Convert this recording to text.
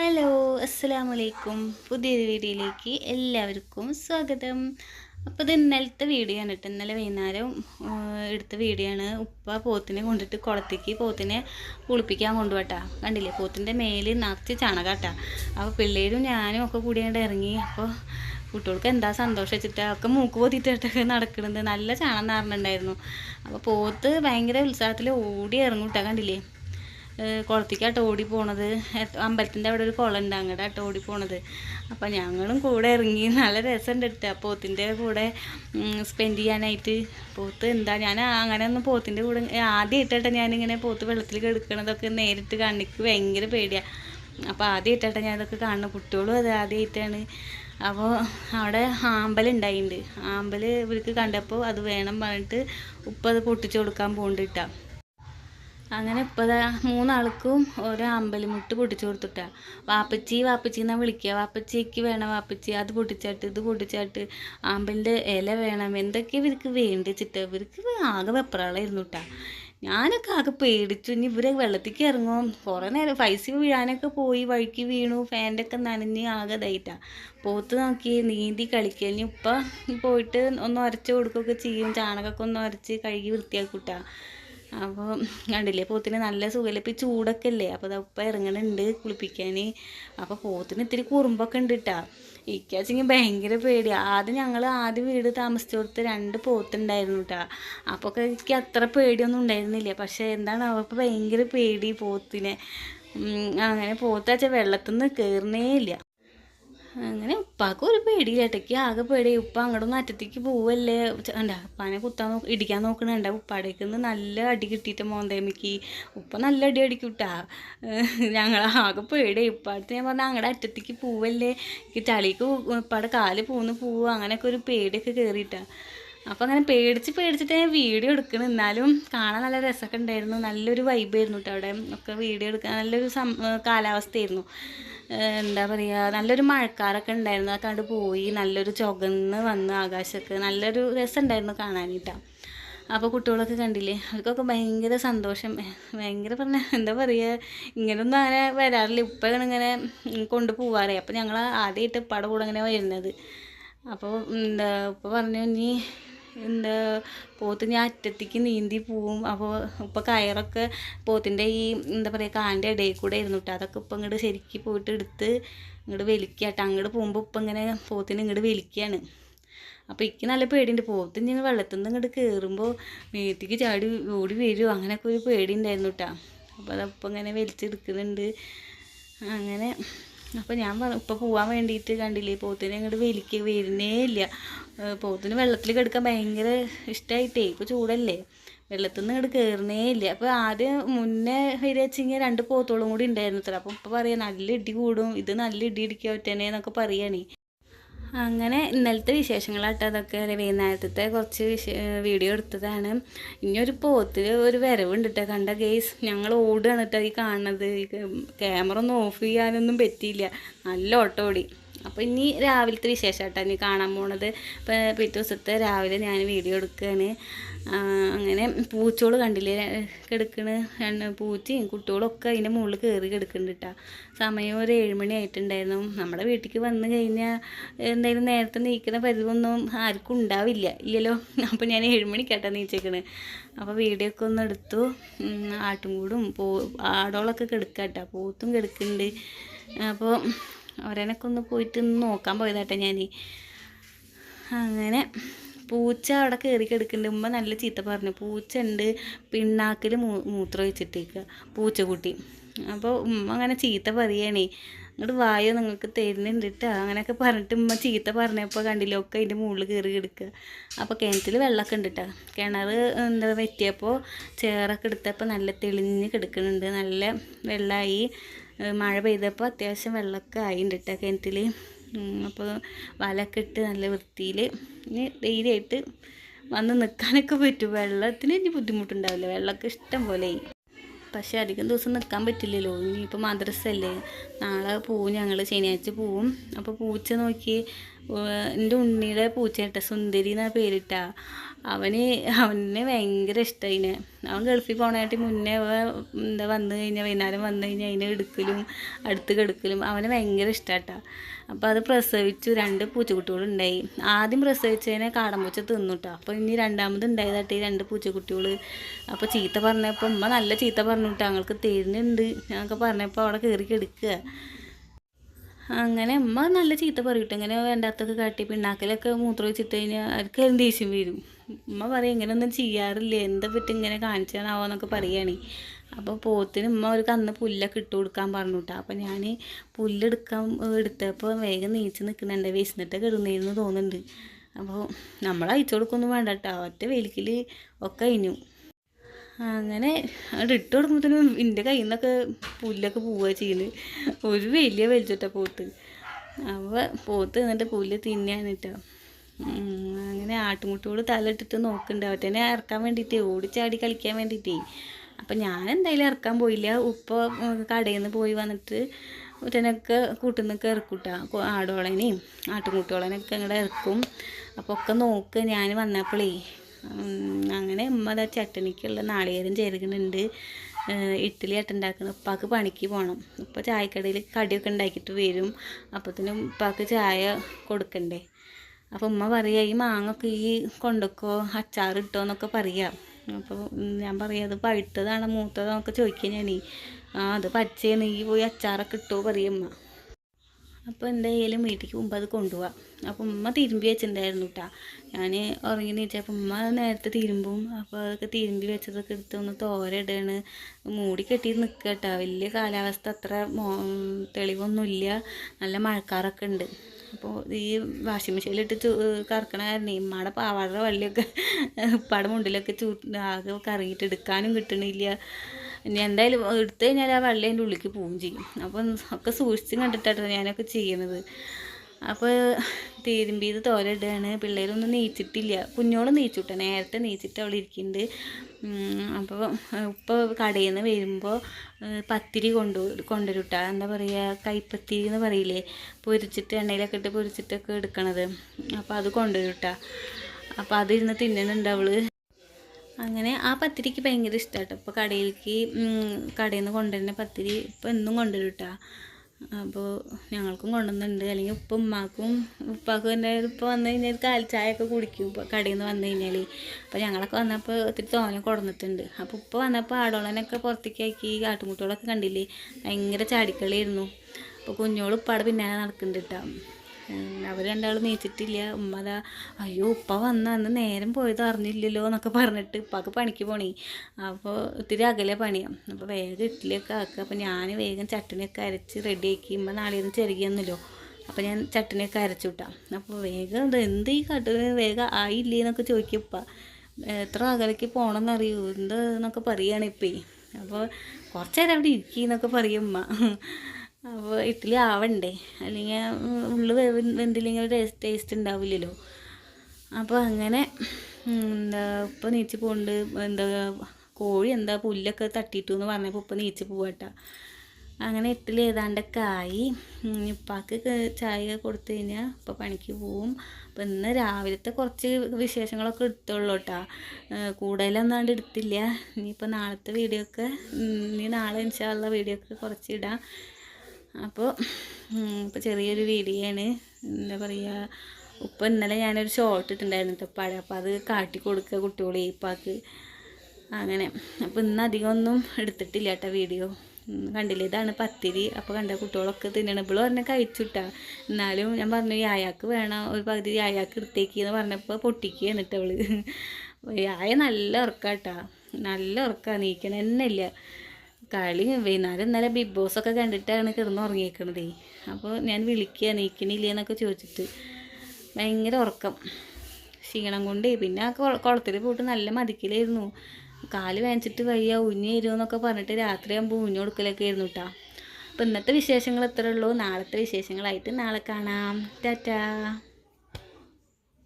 Hello അസ്സലാമു അലൈക്കും പുതിയൊരു വീഡിയോയിലേക്ക് എല്ലാവർക്കും സ്വാഗതം. അപ്പോൾ ഇത് ഇന്നലത്തെ വീഡിയോ ആണ് കേട്ടോ ഇന്നലെ വൈകുന്നേരം എടുത്ത വീഡിയോ ആണ്. ഉപ്പ പോത്തിനെ കൊണ്ടിട്ട് കുളത്തേക്ക് പോത്തിനെ കുളിപ്പിക്കാൻ കൊണ്ടുപോട്ടാ. കണ്ടില്ലേ? പോത്തിന്റെ മേൽ നിറച്ച് ചണകാട്ടാ. അപ്പോൾ പിള്ളേരും ഞാനും ഒക്കെ കൂടി അങ്ങോട്ട് ഇറങ്ങി. അപ്പോൾ കുട്ടികൾക്ക് എന്താ സന്തോഷം വെച്ചിട്ട്? ഒക്കെ മൂക്ക് പൊതിയിട്ടൊക്കെ നടക്കണത്. നല്ല ചാണം നിറഞ്ഞിട്ടുണ്ടായിരുന്നു. അപ്പോൾ പോത്ത് ഭയങ്കര ഉത്സാഹത്തിൽ ഓടി ഇറങ്ങും കണ്ടില്ലേ? കുളത്തേക്കാട്ടോ ഓടി പോണത് അമ്പലത്തിന്റെ അവിടെ ഒരു കുളം ഉണ്ട് ആട്ട് ഓടി പോണത് അപ്പം ഞങ്ങളും കൂടെ ഇറങ്ങി. നല്ല രസമുണ്ട് കേട്ടോ പോത്തിന്റെ കൂടെ സ്പെൻഡ് ചെയ്യാനായിട്ട്. പോത്ത് എന്താ ഞാൻ അങ്ങനെ ഒന്നും പോത്തിന്റെ കൂടെ ആദ്യമായിട്ടാട്ടോ ഞാനിങ്ങനെ പോത്ത് വെള്ളത്തിൽ കെടുക്കണതൊക്കെ നേരിട്ട് കണ്ണിക്ക് ഭയങ്കര പേടിയാണ് അപ്പോൾ ആദ്യമായിട്ടാട്ടോ ഞാൻ ഇതൊക്കെ കാണുന്നത് കുട്ടികളും അത് ആദ്യമായിട്ടാണ് അപ്പോൾ അവിടെ ആമ്പൽ ഉണ്ടായിട്ടുണ്ട് ആമ്പൽ ഇവർക്ക് കണ്ടപ്പോൾ അത് വേണം പറഞ്ഞിട്ട് ഉപ്പ അത് പൊട്ടിച്ചു കൊടുക്കാൻ പോകണ്ടിട്ടാ അങ്ങനെ ഇപ്പോൾ മൂന്നാൾക്കും ഓരോ അമ്പലിമുട്ട് പൊട്ടിച്ചു കൊടുത്തിട്ടാ. വാപ്പച്ചി വാപ്പച്ചി എന്നാ വിളിക്കുക വാപ്പച്ചിക്ക് വേണം വാപ്പച്ചി? അത് പൊട്ടിച്ചാട്ട് ഇത് പൊട്ടിച്ചാട്ട് ആമ്പലിന്റെ ഇല വേണം. എന്തൊക്കെ ഇവർക്ക് വേണ്ടിച്ചിട്ട്? ഇവർക്ക് ആകെ വെപ്രാളായിരുന്നു കേട്ടാ ഞാനൊക്കെ ആകെ പേടിച്ചു. ഇനി ഇവരെ വെള്ളത്തേക്ക് ഇറങ്ങും. കുറേ നേരം പൈസ വീഴാനൊക്കെ പോയി വഴിക്ക് വീണു ഫാന്റെ ഒക്കെ നനഞ്ഞ് ആകെ ഇതായിട്ടാ. പോത്ത് നോക്കി നീന്തി കളിക്കുക ഇനി ഇപ്പം പോയിട്ട് ഒന്ന് ഉരച്ച് കൊടുക്കുകയൊക്കെ ചെയ്യും. ചാണകമൊക്കെ ഒന്ന് ഉരച്ച് കഴുകി വൃത്തിയാക്കൂട്ടാ. അപ്പോൾ കണ്ടില്ലേ പോത്തിന് നല്ല സുഖമില്ല ഇപ്പോൾ ചൂടൊക്കെ അല്ലേ അപ്പോൾ ഉപ്പ ഇറങ്ങണുണ്ട് കുളിപ്പിക്കാൻ അപ്പോൾ പോത്തിന് ഇത്തിരി കുറുമ്പൊക്കെ ഉണ്ട് കേട്ടാ ഇക്കാച്ചെങ്കിൽ ഭയങ്കര പേടി ആദ്യം ഞങ്ങൾ ആദ്യം വീട് താമസിച്ചോടുത്ത് രണ്ട് പോത്തുണ്ടായിരുന്നു കേട്ടാ അപ്പോൾ ഒക്കെ എനിക്ക് അത്ര പേടിയൊന്നും ഉണ്ടായിരുന്നില്ല. പക്ഷേ എന്താണ് അവർക്ക് ഭയങ്കര പേടി പോത്തിനെ. അങ്ങനെ പോത്താച്ച വെള്ളത്തിൽ നിന്ന് കയറുന്നേ ഇല്ല. അങ്ങനെ ഉപ്പാക്ക് ഒരു പേടി ആകെ പേടി. ഉപ്പ അങ്ങോട്ടൊന്ന് അറ്റത്തേക്ക് പോവല്ലേ? എന്താ ഉപ്പാനെ കുത്താൻ നോക്ക് ഇടിക്കാൻ നോക്കണുണ്ട് ഉപ്പാടേക്ക് നല്ല അടി കിട്ടിയിട്ട് മോന്തേമിക്ക് ഉപ്പ നല്ല അടി അടിക്കൂട്ടാ. ഞങ്ങൾ ആകെ പേടി. ഉപ്പാടത്ത് ഞാൻ പറഞ്ഞാൽ അങ്ങടെ അറ്റത്തേക്ക് പോവല്ലേ? ചളിക്ക് ഉപ്പാടെ കാൽ പോന്ന് പോവുക അങ്ങനെയൊക്കെ ഒരു പേടിയൊക്കെ കയറിയിട്ടാ അപ്പം അങ്ങനെ പേടിച്ച് പേടിച്ചിട്ട് ഞാൻ വീഡിയോ എടുക്കണം. എന്നാലും കാണാൻ നല്ല രസമൊക്കെ ഉണ്ടായിരുന്നു നല്ലൊരു വൈബായിരുന്നു കേട്ടോ അവിടെ. ഒക്കെ വീഡിയോ എടുക്കാൻ നല്ലൊരു സം കാലാവസ്ഥയായിരുന്നു. എന്താ പറയുക നല്ലൊരു മഴക്കാരൊക്കെ ഉണ്ടായിരുന്നു. ആ കണ്ട് പോയി. നല്ലൊരു ചുകന്ന് വന്ന് ആകാശമൊക്കെ നല്ലൊരു രസമുണ്ടായിരുന്നു കാണാനായിട്ടാണ് അപ്പോൾ കുട്ടികളൊക്കെ കണ്ടില്ലേ? അവർക്കൊക്കെ ഭയങ്കര സന്തോഷം. ഭയങ്കര പറഞ്ഞ എന്താ പറയുക ഇങ്ങനൊന്നും അങ്ങനെ വരാറില്ല. ഇപ്പം ഇങ്ങനെ കൊണ്ടു പോവാറേ. അപ്പോൾ ഞങ്ങൾ ആദ്യമായിട്ട് ഇപ്പാടെ കൂടെ അങ്ങനെ വരുന്നത്. അപ്പോൾ എന്താ ഇപ്പോൾ പറഞ്ഞു ഇനി എന്താ പോത്ത് ഞാൻ അറ്റത്തേക്ക് നീന്തി പോവും. അപ്പോൾ ഇപ്പം കയറൊക്കെ പോത്തിന്റെ ഈ എന്താ പറയുക കാലിന്റെ ഇടയിൽ കൂടെ ആയിരുന്നു കേട്ടോ അതൊക്കെ ഇപ്പം ഇങ്ങോട്ട് ശരിക്ക് പോയിട്ട് എടുത്ത് ഇങ്ങോട്ട് വലിക്കാട്ടോ. അങ്ങോട്ട് പോകുമ്പോൾ ഇപ്പം ഇങ്ങനെ പോത്തിന് ഇങ്ങോട്ട് വലിക്കുകയാണ് അപ്പോൾ എനിക്ക് നല്ല പേടിയുണ്ട്. പോത്ത് ഇങ്ങനെ വെള്ളത്തിൽ നിന്ന് ഇങ്ങോട്ട് കയറുമ്പോൾ മേത്തേക്ക് ചാടി ഓടി വരുമോ അങ്ങനെയൊക്കെ ഒരു പേടി ഉണ്ടായിരുന്നു കേട്ടോ അപ്പോൾ അതപ്പം ഇങ്ങനെ വലിച്ചെടുക്കുന്നുണ്ട്. അങ്ങനെ അപ്പോൾ ഞാൻ പറഞ്ഞു ഇപ്പോൾ പോകാൻ വേണ്ടിയിട്ട് കണ്ടില്ലേ പോത്തിനെ അങ്ങോട്ട് വലിക്ക് വരുന്നേ ഇല്ല. പോത്തിന് വെള്ളത്തിൽ കിടക്കാൻ ഭയങ്കര ഇഷ്ടമായിട്ടേ ഇപ്പോൾ ചൂടല്ലേ. വെള്ളത്തിൽ നിന്ന് ഇങ്ങോട്ട് കയറുന്നേ ഇല്ല. അപ്പോൾ ആദ്യം മുന്നേ വരികച്ചെങ്കിൽ രണ്ട് പോത്തോളും കൂടി ഉണ്ടായിരുന്നു അത്ര അപ്പോൾ ഇപ്പോൾ പറയാം നല്ല ഇടി കൂടും ഇത് നല്ല ഇടി ഇടിക്കാൻ പറ്റേനെ എന്നൊക്കെ പറയുകയാണേ അങ്ങനെ ഇന്നലത്തെ വിശേഷങ്ങളാട്ടോ. അതൊക്കെ വൈകുന്നേരത്തെ കുറച്ച് വീഡിയോ എടുത്തതാണ്. ഇനിയൊരു പോത്തിൽ ഒരു വരവുണ്ട് കണ്ട ഗെയ്സ് ഞങ്ങൾ ഓടുകയാണ് കേട്ടോ ഈ കാണുന്നത്. ക്യാമറ ഒന്നും ഓഫ് ചെയ്യാനൊന്നും പറ്റിയില്ല. നല്ല ഓട്ടം ഓടി. അപ്പോൾ ഇനി രാവിലത്തെ വിശേഷം കേട്ടോ ഇനി കാണാൻ പോണത് ഇപ്പോൾ പിറ്റേ ദിവസത്തെ രാവിലെ ഞാൻ വീഡിയോ എടുക്കുകയാണ് അങ്ങനെ പൂച്ചോൾ കണ്ടില്ലേ? കിടക്കണ്. പൂച്ചയും കുട്ടികളൊക്കെ അതിന്റെ മുകളിൽ കയറി കിടക്കുന്നുണ്ട് കേട്ടോ സമയം ഒരു ഏഴുമണി ആയിട്ടുണ്ടായിരുന്നു. നമ്മുടെ വീട്ടിലേക്ക് വന്നു കഴിഞ്ഞാൽ എന്തായാലും നേരത്തെ നീക്കുന്ന പരിധിയൊന്നും ആർക്കും ഉണ്ടാവില്ല. ഇല്ലല്ലോ? അപ്പോൾ ഞാൻ ഏഴുമണിക്കാട്ടാ നീച്ചേക്കണ്. അപ്പോൾ വീഡിയോ ഒക്കെ ഒന്ന് എടുത്തു. ആട്ടും കൂടും പോ ആടോളൊക്കെ കിടക്കാട്ടോ. പൂത്തും കിടക്കുന്നുണ്ട് അപ്പോൾ അവരനൊക്കെ ഒന്ന് പോയിട്ട് ഒന്ന് നോക്കാൻ പോയതാട്ടെ ഞാൻ അങ്ങനെ പൂച്ച അവിടെ കയറി കിടക്കുന്നുണ്ട്. ഉമ്മ നല്ല ചീത്ത പറഞ്ഞു. പൂച്ച ഉണ്ട്. പിണ്ണാക്കിൽ മൂ മൂത്രം ഒഴിച്ചിട്ടേക്കുക പൂച്ചക്കുട്ടി. അപ്പോൾ ഉമ്മ അങ്ങനെ ചീത്ത പറയണേ. ഇങ്ങോട്ട് വായോ നിങ്ങൾക്ക് തരുന്നുണ്ട് കേട്ടോ അങ്ങനെയൊക്കെ പറഞ്ഞിട്ട് ഉമ്മ ചീത്ത പറഞ്ഞപ്പോൾ കണ്ടില്ലേ ഒക്കെ അതിന്റെ മുകളിൽ കയറി കിടക്കുക അപ്പോൾ കിണറ്റിൽ വെള്ളമൊക്കെ ഉണ്ട് കേട്ടോ കിണർ എന്താ വെറ്റിയപ്പോൾ ചേറൊക്കെ എടുത്തപ്പോൾ നല്ല തെളിഞ്ഞ് കിടക്കുന്നുണ്ട്. നല്ല വെള്ളമായി മഴ പെയ്തപ്പോൾ അത്യാവശ്യം വെള്ളമൊക്കെ ആയിട്ടുണ്ട് കേട്ടോ കിണറ്റിൽ അപ്പോൾ വലയൊക്കെ ഇട്ട് നല്ല വൃത്തിയിൽ ഇനി ഡെയിലി ആയിട്ട് വന്ന് നിൽക്കാനൊക്കെ പറ്റും. വെള്ളത്തിന് ഇനി ബുദ്ധിമുട്ടുണ്ടാവില്ല. വെള്ളമൊക്കെ ഇഷ്ടം പോലെ. പക്ഷേ അധികം ദിവസം നിൽക്കാൻ പറ്റില്ലല്ലോ. ഇനിയിപ്പോൾ മദ്രസ അല്ലേ നാളെ പോവും ഞങ്ങൾ ശനിയാഴ്ച പോവും. അപ്പോൾ പൂച്ച നോക്കി എന്റെ ഉണ്ണിയുടെ പൂച്ചയിട്ട. സുന്ദരി എന്നാണ് പേരിട്ടാ. അവന് അവനെ ഭയങ്കര ഇഷ്ടമായിനെ അവൻ ഗൾഫിൽ പോകണായിട്ട് മുന്നേ എന്താ വന്നു കഴിഞ്ഞാൽ വൈകുന്നേരം വന്നു കഴിഞ്ഞാൽ അതിനെ എടുക്കലും അടുത്ത് കെടുക്കലും അവനെ ഭയങ്കര ഇഷ്ടാട്ടാ. അപ്പോൾ അത് പ്രസവിച്ചു രണ്ട് പൂച്ചക്കുട്ടികളുണ്ടായി. ആദ്യം പ്രസവിച്ചതിനെ കാടമ്പൂച്ച തിന്നുട്ടോ. അപ്പോൾ ഇനി രണ്ടാമത് ഉണ്ടായതായിട്ട് ഈ രണ്ട് പൂച്ചക്കുട്ടികൾ അപ്പോൾ ചീത്ത പറഞ്ഞപ്പോൾ ഉമ്മ നല്ല ചീത്ത പറഞ്ഞു കേട്ടോ ഞങ്ങൾക്ക് തരുന്നുണ്ട് ഞങ്ങൾക്ക് പറഞ്ഞപ്പോൾ അവിടെ കയറി കിടക്കുക അങ്ങനെ അമ്മ നല്ല ചീത്ത പറയൂട്ടോ ഇങ്ങനെ വേണ്ടാത്തൊക്കെ കാട്ടി പിണ്ണാക്കലൊക്കെ മൂത്ര വെച്ചിട്ട് കഴിഞ്ഞാൽ അവർക്ക് ദേഷ്യം വരും. ഉമ്മ പറയും ഇങ്ങനെയൊന്നും ചെയ്യാറില്ല? എന്താ പറ്റി ഇങ്ങനെ കാണിച്ചാണാവോ എന്നൊക്കെ പറയുകയാണ് അപ്പോൾ പോത്തിന് ഉമ്മ ഒരു കന്ന് പുല്ലൊക്കെ ഇട്ട് കൊടുക്കാൻ പറഞ്ഞു അപ്പോൾ ഞാൻ പുല്ലെടുക്കാൻ എടുത്തപ്പോൾ വേഗം നീച്ച് നിൽക്കുന്നുണ്ട് വിശന്നിട്ട് കിടന്നിരുന്നു തോന്നുന്നുണ്ട്. അപ്പോൾ നമ്മൾ അയച്ചു കൊടുക്കൊന്നും വേണ്ട കേട്ടോ ഒറ്റ വെലിക്കിൽ ഒക്കെ കഴിഞ്ഞു. അങ്ങനെ അവിടെ ഇട്ട് കൊടുക്കുമ്പോഴത്തേനും എന്റെ കയ്യിൽ നിന്നൊക്കെ പുല്ലൊക്കെ പോവുക ചെയ്യൽ. ഒരു വലിയ വലിച്ചിട്ട പോത്ത്. അപ്പോൾ പോത്ത് എന്നിട്ട് പുല്ല് തിന്നെയാണ് കേട്ടോ അങ്ങനെ ആട്ടുമുട്ടോട് തലയിട്ടിട്ട് നോക്കുന്നുണ്ട് അവറ്റനെ ഇറക്കാൻ വേണ്ടിയിട്ട് ഓടിച്ചാടി കളിക്കാൻ വേണ്ടിയിട്ടേ. അപ്പം ഞാൻ എന്തായാലും ഇറക്കാൻ പോയില്ല. ഉപ്പ കടയിൽ നിന്ന് പോയി വന്നിട്ട് ഒറ്റനൊക്കെ കൂട്ടുന്നൊക്കെ ഇറക്കൂട്ടാ. ആടോളനെയും ആട്ടുമുട്ടോളനൊക്കെ ഇങ്ങോട്ട് ഇറക്കും. അപ്പോൾ ഒക്കെ നോക്ക്. ഞാൻ വന്നപ്പോഴേ അങ്ങനെ ഉമ്മ അതാ ചട്ടണിക്കുള്ള നാളികേരം ചേർക്കുന്നുണ്ട്. ഇഡ്ഡലി ആട്ടുണ്ടാക്കണം ഉപ്പാക്ക് പണിക്ക് പോകണം ഉപ്പ ചായക്കടയിൽ കടിയൊക്കെ ഉണ്ടാക്കിയിട്ട് വരും. അപ്പത്തിനും ഉപ്പാക്ക് ചായ കൊടുക്കണ്ടേ. അപ്പോൾ ഉമ്മ പറയുക ഈ മാങ്ങൊക്കെ ഈ കൊണ്ടൊക്കോ അച്ചാറിട്ടോ എന്നൊക്കെ പറയാം. അപ്പോൾ ഞാൻ പറയാം അത് പഴുത്തതാണോ മൂത്തതാണോ എന്നൊക്കെ ചോദിക്കുക ഞാൻ ആ അത് പച്ചയാണ് ഈ പോയി അച്ചാറൊക്കെ ഇട്ടോ പറയുമ്മ അപ്പോൾ എന്തായാലും വീട്ടിലേക്ക് മുമ്പ് അത് കൊണ്ടുപോവാം. അപ്പോൾ ഉമ്മ തിരുമ്പി വെച്ചിട്ടുണ്ടായിരുന്നു കേട്ടോ ഞാൻ ഉറങ്ങി നീച്ചപ്പോൾ ഉമ്മ നേരത്തെ തിരുമ്പും. അപ്പോൾ അതൊക്കെ തിരുമ്പി വെച്ചതൊക്കെ എടുത്ത് ഒന്ന് തോരയിടുകയാണ് മൂടി കെട്ടി നിൽക്കുക കേട്ടോ വലിയ കാലാവസ്ഥ അത്ര തെളിവൊന്നുമില്ല. നല്ല മഴക്കാറൊക്കെ ഉണ്ട്. അപ്പോൾ ഈ വാഷിംഗ് മെഷീനിലിട്ട് കറക്കണ കാരണം ഇമ്മയുടെ പാവാട വള്ളിയൊക്കെ ഉപ്പാടെ മുണ്ടിലൊക്കെ ചൂ ആകെ കറങ്ങിയിട്ട് എടുക്കാനും കിട്ടണില്ല. ഇനി എന്തായാലും എടുത്തു കഴിഞ്ഞാൽ ആ വള്ളി അതിന്റെ ഉള്ളിലേക്ക് പോവുകയും ചെയ്യും. അപ്പം ഒക്കെ സൂക്ഷിച്ചും കണ്ടിട്ടാണ് ഞാനൊക്കെ ചെയ്യണത്. അപ്പോൾ തിരുമ്പിയത് തോരയിടുകയാണ് പിള്ളേരൊന്നും നീച്ചിട്ടില്ല. കുഞ്ഞോളും നീച്ചുട്ടെ. നേരത്തെ നീച്ചിട്ട് അവിടെ ഇരിക്കുന്നുണ്ട് അപ്പോൾ ഇപ്പോൾ കടയിൽ നിന്ന് വരുമ്പോൾ പത്തിരി കൊണ്ടു കൊണ്ടുവരുട്ട. എന്താ പറയുക കൈപ്പത്തിരി എന്ന് പറയില്ലേ? പൊരിച്ചിട്ട് എണ്ണയിലൊക്കെ ഇട്ട് പൊരിച്ചിട്ടൊക്കെ എടുക്കണത്. അപ്പോൾ അത് കൊണ്ടുവരുട്ട. അപ്പോൾ അതിരുന്ന് തിന്നുന്നുണ്ട് അവൾ. അങ്ങനെ ആ പത്തിരിക്ക് ഭയങ്കര ഇഷ്ടമാട്ടോ ഇപ്പോൾ കടയിലേക്ക് കടയിൽ നിന്ന് കൊണ്ടുവരുന്ന പത്തിരി ഇപ്പോൾ എന്നും കൊണ്ടുവരും കേട്ടോ അപ്പോൾ ഞങ്ങൾക്കും കൊണ്ടുവന്നിട്ടുണ്ട്. അല്ലെങ്കിൽ ഉപ്പ ഉമ്മാക്കും. ഉപ്പാക്കും എന്റെ ഇപ്പോൾ വന്നു കഴിഞ്ഞാൽ കാൽച്ചായൊക്കെ കുടിക്കും. ഇപ്പോൾ കടയിൽ നിന്ന് വന്നു കഴിഞ്ഞാൽ അപ്പോൾ ഞങ്ങളൊക്കെ വന്നപ്പോൾ ഒത്തിരി തോനെ കൊടുന്നിട്ടുണ്ട്. അപ്പോൾ ഉപ്പ വന്നപ്പോൾ ആടോളനൊക്കെ പുറത്തേക്കാക്കി ആട്ടുമുട്ടുകളൊക്കെ കണ്ടില്ലേ? ഭയങ്കര ചാടിക്കളിയായിരുന്നു. അപ്പോൾ കുഞ്ഞോൾ ഉപ്പാടെ പിന്നാലെ നടക്കുന്നുണ്ട് കേട്ടോ അവർ രണ്ടാളും നീച്ചിട്ടില്ല. ഉമ്മ അയ്യോ ഉപ്പ വന്ന അന്ന് നേരം പോയത് അറിഞ്ഞില്ലല്ലോ എന്നൊക്കെ പറഞ്ഞിട്ട് ഉപ്പാക്ക് പണിക്ക് പോണി. അപ്പോൾ ഒത്തിരി അകലെ പണിയാണ് അപ്പോൾ വേഗം ഇഡ്ഡലിയൊക്കെ ആക്കുക. അപ്പോൾ ഞാൻ വേഗം ചട്ടണിയൊക്കെ അരച്ച് റെഡിയാക്കി. ഉമ്മ നാളെ ഒന്ന് ചെറുകിയെന്നല്ലോ അപ്പോൾ ഞാൻ ചട്ടണിയൊക്കെ അരച്ചു വിട്ടാം. അപ്പോൾ വേഗം ഇത് എന്ത് ഈ കട്ട് വേഗം ആയില്ലേ എന്നൊക്കെ ചോദിക്കും ഉപ്പ. എത്ര അകലേക്ക് പോകണമെന്നറിയൂ എന്താ? എന്നൊക്കെ പറയുകയാണ് ഇപ്പേ. അപ്പോൾ കുറച്ചേരം അവിടെ ഇരിക്കുന്നൊക്കെ പറയും ഉമ്മ. അപ്പോൾ ഇഡ്ഡലി ആവണ്ടേ? അല്ലെങ്കിൽ ഉള്ളു വെന്തില്ലെങ്കിൽ ടേസ്റ്റ് ടേസ്റ്റ് ഉണ്ടാവില്ലല്ലോ. അപ്പോൾ അങ്ങനെ എന്താ ഇപ്പം നീച്ച് പോകുന്നുണ്ട് എന്താ കോഴി എന്താ പുല്ലൊക്കെ തട്ടിയിട്ടു എന്ന് പറഞ്ഞപ്പോൾ ഇപ്പം നീച്ച് പോവാട്ടാ. അങ്ങനെ ഇഡ്ഡലി ഏതാണ്ടൊക്കെ ആയി. ഉപ്പാക്ക് ചായ കൊടുത്തു കഴിഞ്ഞാൽ ഇപ്പം പണിക്ക് പോവും. അപ്പം ഇന്ന് രാവിലത്തെ കുറച്ച് വിശേഷങ്ങളൊക്കെ എടുത്തുള്ളൂ കേട്ടോ കൂടുതലൊന്നാണ്ട് എടുത്തില്ല. ഇനിയിപ്പോൾ നാളത്തെ വീഡിയോ ഒക്കെ ഇനി നാളെ ഇൻഷാള്ള വീഡിയോ ഒക്കെ കുറച്ച് ഇടാം. അപ്പോൾ ഇപ്പോൾ ചെറിയൊരു വീഡിയോ ആണ് എന്താ പറയുക ഉപ്പ ഇന്നലെ ഞാനൊരു ഷോർട്ട് ഇട്ടുണ്ടായിരുന്നു തപ്പാട് അപ്പോൾ അത് കാട്ടി കൊടുക്കുക കുട്ടികളെ ഇപ്പാക്ക് അങ്ങനെ. അപ്പോൾ ഇന്ന് അധികം ഒന്നും എടുത്തിട്ടില്ല കേട്ടോ വീഡിയോ. കണ്ടില്ല? ഇതാണ് പത്തിരി. അപ്പോൾ കണ്ട കുട്ടികളൊക്കെ തിന്നണം. ഇപ്പോൾ പറഞ്ഞാൽ കഴിച്ചുട്ടാ എന്നാലും ഞാൻ പറഞ്ഞു യായാക്ക് വേണം. ഒരു പകുതി യായാക്ക് എടുത്തേക്ക് എന്ന് പറഞ്ഞപ്പോൾ പൊട്ടിക്കുകയാണ് കേട്ടോ അവൾ യായ നല്ല ഉറക്കാട്ടാ നല്ല ഉറക്കാ. നീക്കണ തന്നെ ഇല്ല. കളി വൈകുന്നേരം ഇന്നലെ ബിഗ് ബോസ് ഒക്കെ കണ്ടിട്ടാണ് കിടന്ന് ഉറങ്ങിയേക്കണതേ. അപ്പോൾ ഞാൻ വിളിക്കുക നീക്കണില്ല എന്നൊക്കെ ചോദിച്ചിട്ട്. ഭയങ്കര ഉറക്കം. ക്ഷീണം കൊണ്ടേ. പിന്നെ ആ കുളത്തിൽ പോയിട്ട് നല്ല മതിക്കലായിരുന്നു. കാൽ വേനച്ചിട്ട് വയ്യ ഉഞ്ഞ് എന്നൊക്കെ പറഞ്ഞിട്ട് രാത്രിയാകുമ്പോൾ ഉഞ്ഞു കൊടുക്കലൊക്കെ ആയിരുന്നു കേട്ടോ അപ്പോൾ ഇന്നത്തെ വിശേഷങ്ങൾ എത്ര ഉള്ളൂ നാളത്തെ വിശേഷങ്ങളായിട്ട് നാളെ കാണാം. ടാറ്റാ.